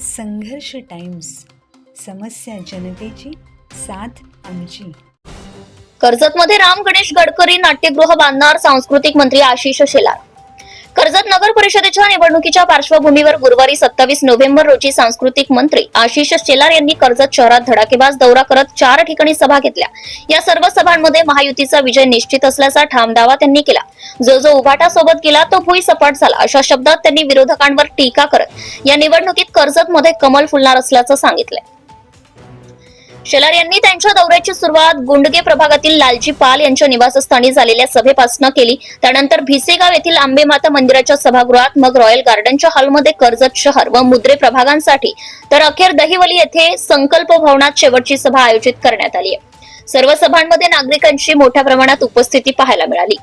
संघर्ष टाइम्स समस्या जनतेची साथ आमची. कर्जतमध्ये राम गणेश गडकरी नाट्यगृह बांधणार सांस्कृतिक मंत्री आशिष शेलार. कर्जत नगर परिषदेच्या निवडणुकीच्या पार्श्वभूमीवर गुरुवारी सत्तावीस नोव्हेंबर रोजी सांस्कृतिक मंत्री आशिष शेलार यांनी कर्जत शहरात धडाकेबाज दौरा करत चार ठिकाणी सभा घेतल्या. या सर्व सभांमध्ये महायुतीचा विजय निश्चित असल्याचा ठाम दावा त्यांनी केला. जो जो उभाटा सोबत गेला तो भुई सपाट झाला अशा शब्दात त्यांनी विरोधकांवर टीका करत या निवडणुकीत कर्जतमध्ये कमल फुलणार असल्याचं सांगितलंय. शेलार यांनी त्यांच्या दौऱ्याची सुरुवात गुंडगे प्रभागातील लालजी पाल यांच्या निवासस्थानी झालेल्या सभेपासून केली. त्यानंतर भिसेगाव येथील आंबेमाता मंदिराच्या सभागृहात मग रॉयल गार्डनच्या हॉलमध्ये कर्जत शहर व मुद्रे प्रभागांसाठी तर अखेर दहिवली येथे संकल्प भवनात शेवटची सभा आयोजित करण्यात आली आहे. सर्व सभांमध्ये नागरिकांची मोठ्या प्रमाणात उपस्थिती पाहायला मिळाली.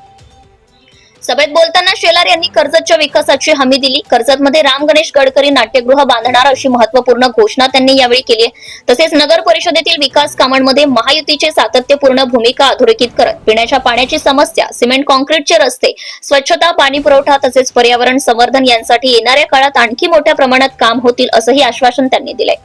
सभेत बोलताना शेलार यांनी कर्जतच्या विकासाची हमी दिली कर्जतमध्ये राम गणेश गडकरी नाट्यगृह बांधणार अशी महत्त्वपूर्ण घोषणा त्यांनी यावेळी केली आहे. तसेच नगर परिषदेतील विकास कामांमध्ये महायुतीचे सातत्यपूर्ण भूमिका अधोरेखित करत पिण्याच्या पाण्याची समस्या सिमेंट कॉन्क्रीटचे रस्ते स्वच्छता पाणी पुरवठा तसेच पर्यावरण संवर्धन यांसाठी येणाऱ्या काळात आणखी मोठ्या प्रमाणात काम होतील असंही आश्वासन त्यांनी दिलंय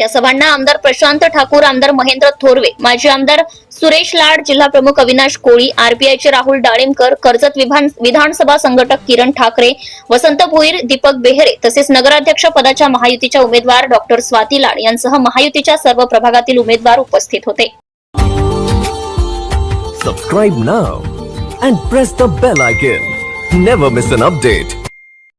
या सभांना आमदार प्रशांत ठाकूर आमदार महेंद्र थोरवे माजी आमदार सुरेश लाड जिल्हा प्रमुख अविनाश कोळी आरपीआयचे राहुल डाळिंबकर कर्जत विधानसभा संघटक किरण ठाकरे वसंत भोईर दीपक बेहरे तसेच नगराध्यक्ष पदाच्या महायुतीच्या उमेदवार डॉक्टर स्वाती लाड यांसह महायुतीच्या सर्व प्रभागातील उमेदवार उपस्थित होते. Subscribe now and press the bell icon never miss an update